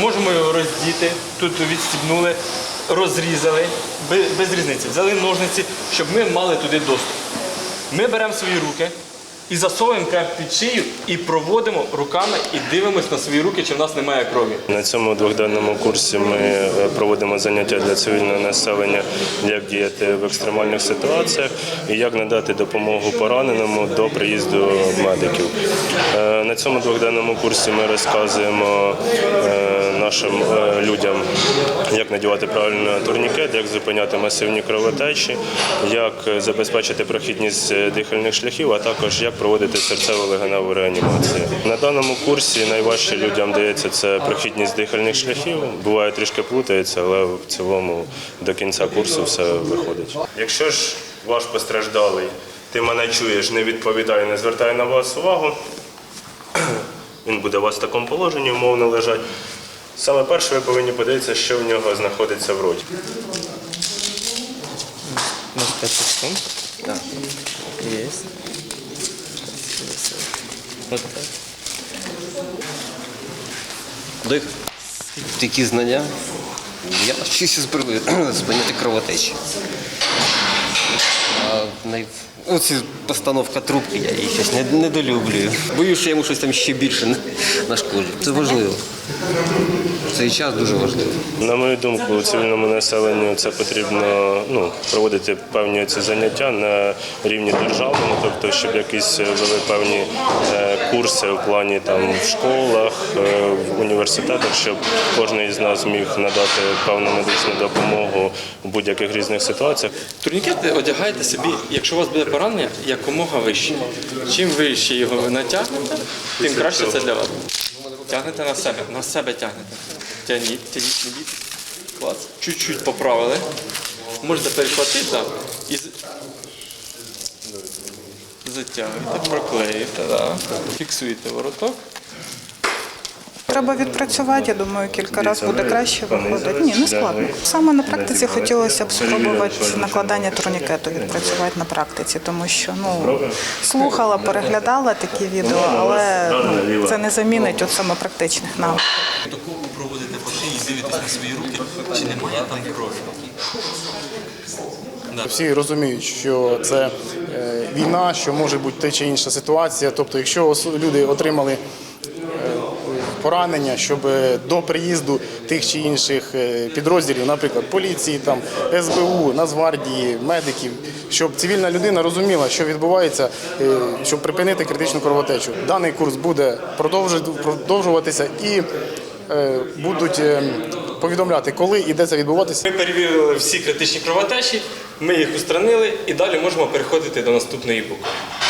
Можемо його роздіти, тут відстібнули, розрізали, без, різниці. Взяли ножниці, щоб ми мали туди доступ. Ми беремо свої руки і засовуємо крем під шию і проводимо руками і дивимося на свої руки, чи в нас немає крові. На цьому двохденному курсі ми е, проводимо заняття для цивільного населення, як діяти в екстремальних ситуаціях і як надати допомогу пораненому до приїзду медиків. Е, На цьому двохденному курсі ми розказуємо нашим е, людям, як надівати правильно турнікет, як зупиняти масивні кровотечі, як е, забезпечити прохідність е, дихальних шляхів, а також як проводити серцево-легеневу реанімацію. На даному курсі найважче людям дається це прохідність дихальних шляхів. Буває трішки плутається, але в цілому до кінця курсу все виходить. Якщо ж ваш постраждалий, ти мене чуєш, не відповідає, не звертає на вас увагу. Він буде у вас в такому положенні, умовно лежать. Саме перше ви повинні подивитися, що в нього знаходиться в роті. На 5 секунд. Так. Дих. Такі знання. Я навчився збирати- зупиняти кровотечі. А най... Оці постановка трубки, я її щось недолюблюю. Боюсь, що йому щось там ще більше нашкоджу. Це важливо. В цей час дуже важливо. На мою думку, цивільному населенню це потрібно ну, проводити певні ці заняття на рівні державному, тобто, щоб якісь вели певні е, курси в плані там в школах, е, в університетах, щоб кожен із нас міг надати певну медичну допомогу у будь-яких різних ситуаціях. Турнікети одягайте собі, якщо у вас буде поранення, якомога вище. Чим вище його ви натягнете, тим краще це для вас. Тягнете на себе, на себе тягнете. Тягніть, тягніть, не бійтесь. Клас. Чуть-чуть поправили. Можете перехватити так, і затягуєте, проклеїте, так. фіксуєте вороток. Треба відпрацювати, я думаю, кілька разів буде краще виходить. Ні, не складно. Саме на практиці хотілося б спробувати накладання турнікету відпрацювати на практиці, тому що ну слухала, переглядала такі відео, але ну, це не замінить от саме практичних навиків. Таку проводите по шиї, дивитесь на свої руки, чи немає там крові. Всі розуміють, що це е, війна, що може бути та чи інша ситуація. Тобто, якщо люди отримали поранення, щоб е, до приїзду тих чи інших е, підрозділів, наприклад, поліції, там СБУ, Нацгвардії, медиків, щоб цивільна людина розуміла, що відбувається, е, щоб припинити критичну кровотечу. Даний курс буде продовжу- продовжуватися і будуть повідомляти, коли і де це відбуватися. Ми перевірили всі критичні кровотечі, ми їх устранили і далі можемо переходити до наступної букви.